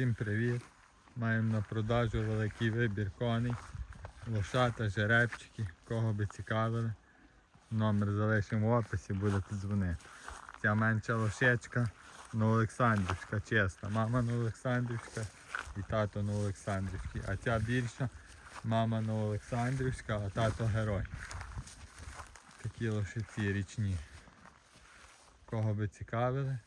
Всім привіт! Маємо на продажу великий вибір коней, лошата, жеребчики, кого би цікавили. Номер залишимо в описі, будете дзвонити. Ця менша лошечка Новоолександрівська, чесна. Мама Новоолександрівська і тато Новоолександрівський. А ця більша мама Новоолександрівська, а тато герой. Такі лошиці річні. Кого би цікавили,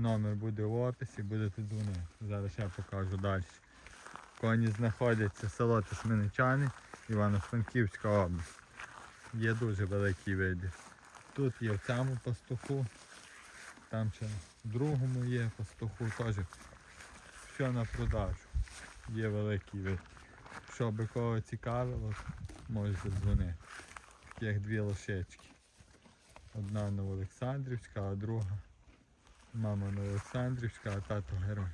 Номер буде в описі, будете дзвонити. Зараз я покажу далі. Коні знаходяться село Тисменичани, Івано-Франківська область. Є дуже великий вибір. Тут є в цьому пастуху, там ще в другому є пастуху теж. Все на продажу. Є великий вибір. Що би кого цікавило, можете дзвонити. Таких дві лошечки. Одна Новоолександрівська, а друга Мама Новоолександрівська, а тато герой.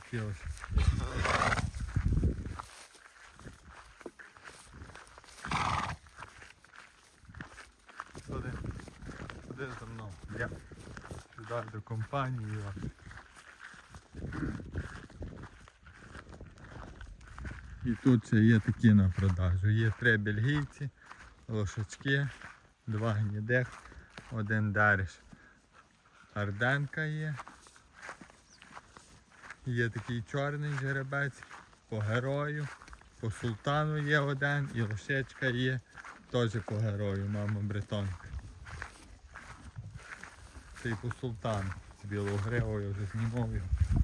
Такі ось. За мною. Сюди до компанії І тут ще є такі на продажу. Є три бельгійці, лошачки, два гнідих, один дариш. Арденка є. Є такий чорний жеребець, по герою, по султану є один і лошечка є теж по герою, мама бретонка. Це і по султану. З білого гривою вже знімав його.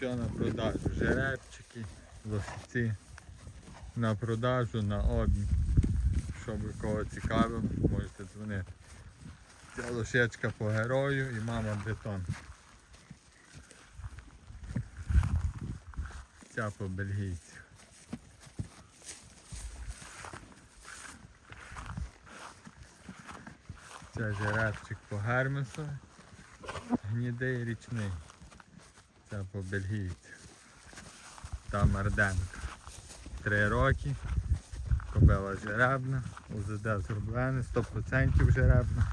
Що на продажу? Жеребчики, лошиці на продажу, на обмін. Щоб кого цікавило, можете дзвонити. Ця лошечка по герою і мама бетон. Ця по бельгійцю. Це жеребчик по гермесу, гнідий річний. Це по бельгійцю. Там Арденка. Три роки. Кобила жеребна. УЗД зроблене, 100% жеребна.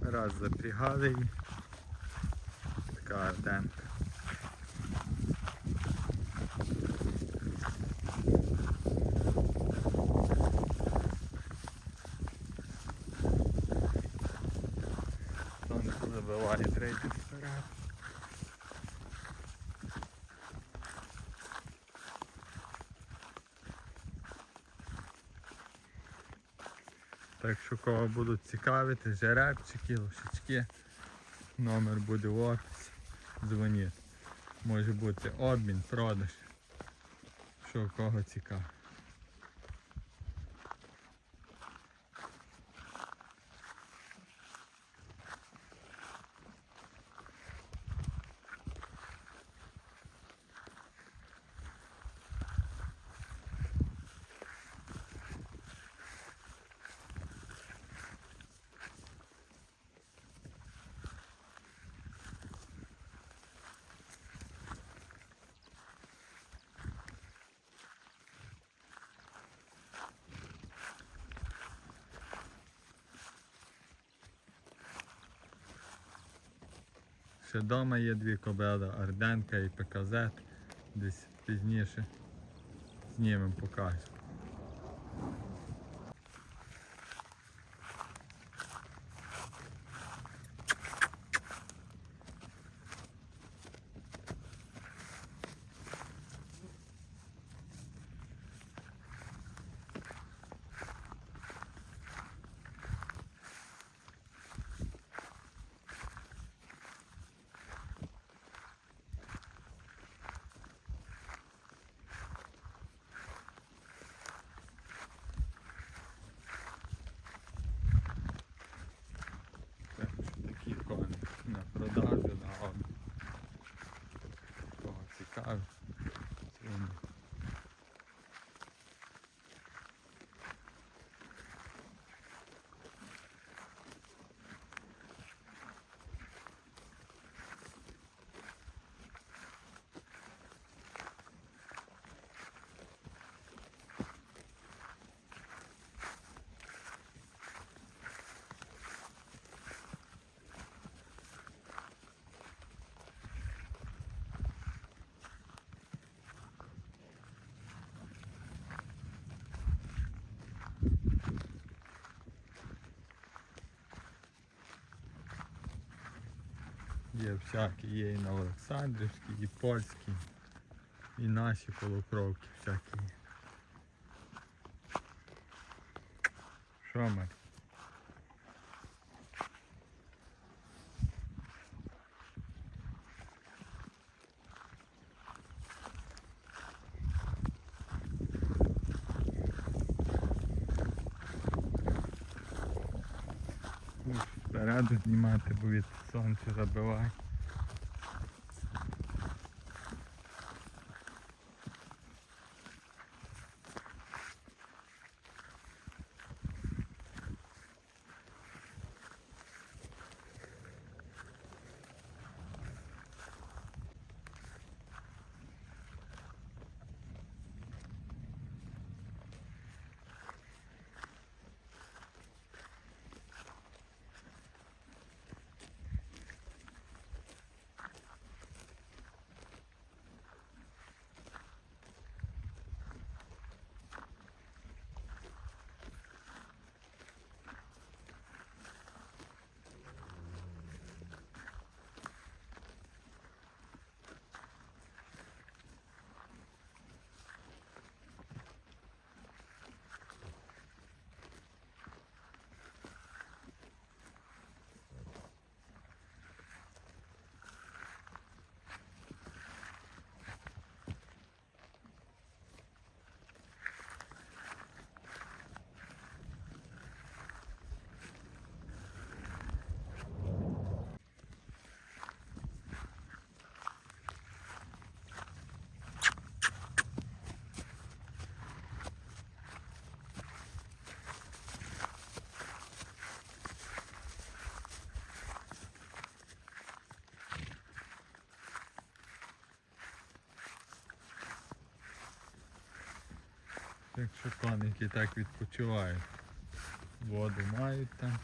Раз запрягали її. Така Арденка. Сонце забиває третій Так що кого будуть цікавити, жеребчики, лошечки, номер буде в описі, дзвоніть. Може бути обмін, продаж. Що кого цікаво. Ще вдома є дві кобели, Арденка і ПКЗ. Десь пізніше знімемо покажемо. Є всякі, є і на Олександрівській, і польські, і наші полукровки всякі. Що ми? Ух, Спереду знімати, бо від сонця забиває. Якщо коники так відпочивають. Воду мають там.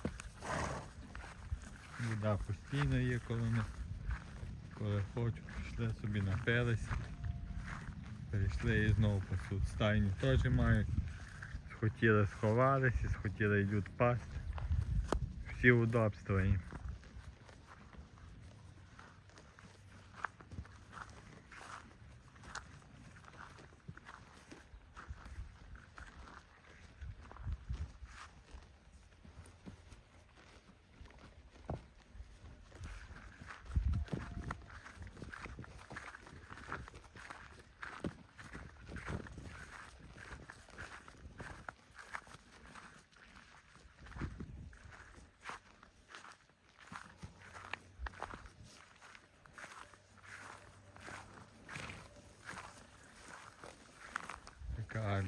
Вода постійно є, коли вони коли хочуть, пішли собі напилися. Перейшли і знову пасуть. Стайні теж мають. Схотіли сховалися, схотіли йдуть пасти. Всі удобства їм.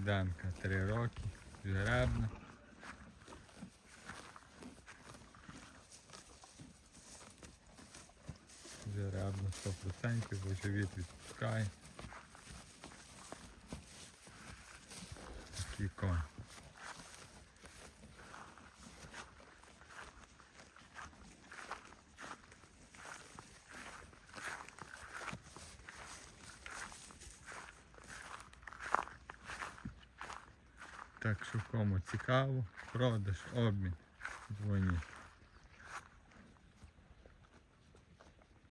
Така три роки, жеребна. Жеребна 100%, бо живіт відпускає. Такий конь. Так що кому цікаво, продаж, обмін, дзвоніть.